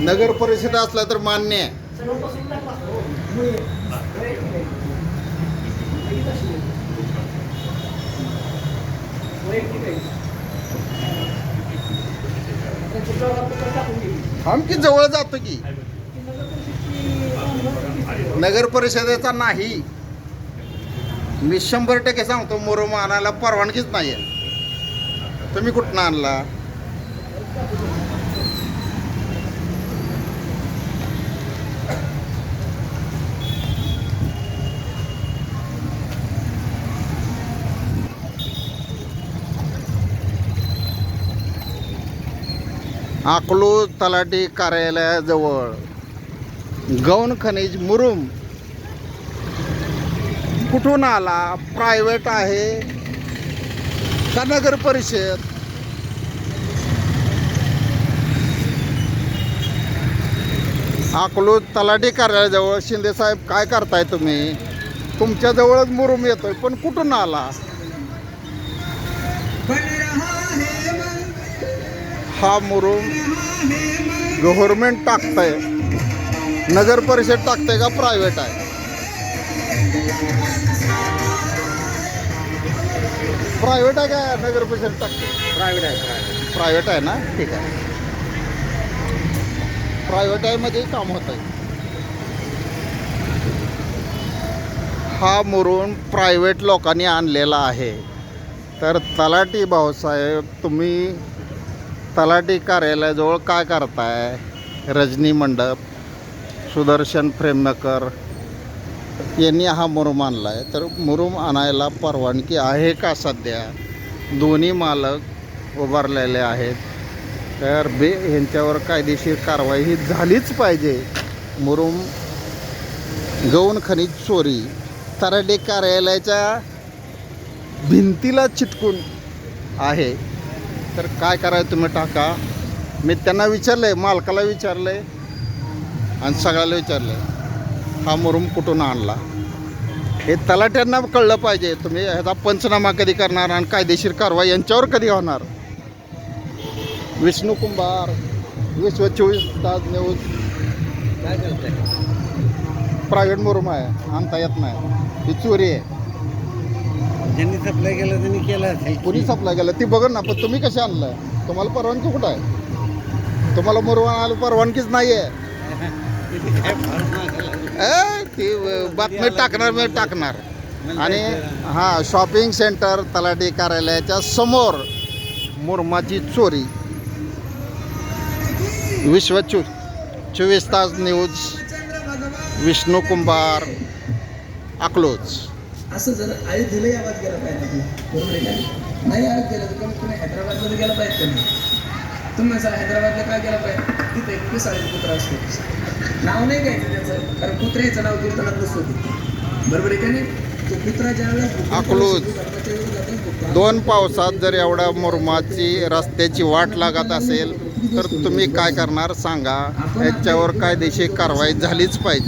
नगर परिषद असला तर मान्य आहे. आमची जवळ जातो की. नगर परिषदेचा नाही. मी शंभर टक्के सांगतो मोरम परवानगीच नाही आहे तुम्ही कुठनं आणला? अकलूज तलाठी कार्यालयाजवळ. गौण खनिज मुरुम. कुठून आला? प्रायव्हेट आहे. का नगर परिषद. अकलूज तलाठी कार्यालयाजवळ शिंदेसाहेब काय करताय तुम्ही? तुमच्याजवळच मुरुम येतोय पण कुठून आला? हा मुरुम गव्हर्नमेंट टाकतंय. नगर परिषद टाकतंय का प्रायव्हेट आहे? प्रायव्हेट आहे का नगर परिषद टाकते? प्रायव्हेट आहे प्रायव्हेट प्रायव्हेट आहे ना? ठीक आहे. प्रायव्हेट आहे मध्ये काम होत आहे. हा मुरुम प्रायव्हेट लोकांनी आणलेला आहे. तर तलाठी भाऊसाहेब तुम्ही तलाठी कार्यालयाजवळ काय करताय? रजनी मंडप सुदर्शन फ्रेममेकर यांनी हा मुरुम आणला आहे तर मुरुम आणायला परवानगी आहे का सध्या? दोन्ही मालक उभारलेले आहेत. तर बे ह्यांच्यावर कायदेशीर कारवाई ही झालीच पाहिजे. मुरुम गौण खनिज चोरी तराटे कार्यालयाच्या भिंतीला चिटकून आहे. तर काय करायचं तुम्ही टाका. मी त्यांना विचारलं आहे मालकाला विचारलं आहे आणि सगळ्याला विचारलं आहे हा मुरुम कुठून आणला? हे तलाट्यांना कळलं पाहिजे. तुम्ही ह्याचा पंचनामा कधी करणार आणि कायदेशीर कारवाई यांच्यावर कधी होणार? विष्णू कुंभार विश्व चोवीस तास न्यूज. प्रायव्हेट मुरुम आहे. आणता येत नाही. ही चोरी आहे. ज्यांनी सप्लाय केलं त्यांनी केलं असेल. कुणी सप्लाय केलं? ती बघ ना पण तुम्ही कसे आणलं तुम्हाला परवानगी कुठं आहे? तुम्हाला मुरुम आणायला परवानगीच नाही आहे ए, ती बातमी टाकणार मी टाकणार. आणि हां शॉपिंग सेंटर तलाठी कार्यालयाच्या समोर मुरमाची चोरी. विश्व चो चोवीस तास न्यूज विष्णू कुंभार अकलोज. असं जर अयोध्येलाही आवाज गेला पाहिजे बरोबर आहे नाही आवाज गेला तर कमीत कमी हैदराबादमध्ये गेला पाहिजे तुम्ही हैदराबादला काय गेला पाहिजे? तिथे एक पिसाळी कुत्रा असतो नाव नाही घ्यायचं त्याचं कारण कुत्र्याचं नाव कीर्तनात नसतो बरोबर आहे का नाही? तो कुत्रा ज्यावेळेस भुकतो, अकलूज. दोन पावसात जर एवढ्या मुरमाची रस्त्याची वाट लागत असेल तर तुम्ही काय करणार सांगा? याच्यावर कायदेशीर कारवाई झालीच पाहिजे.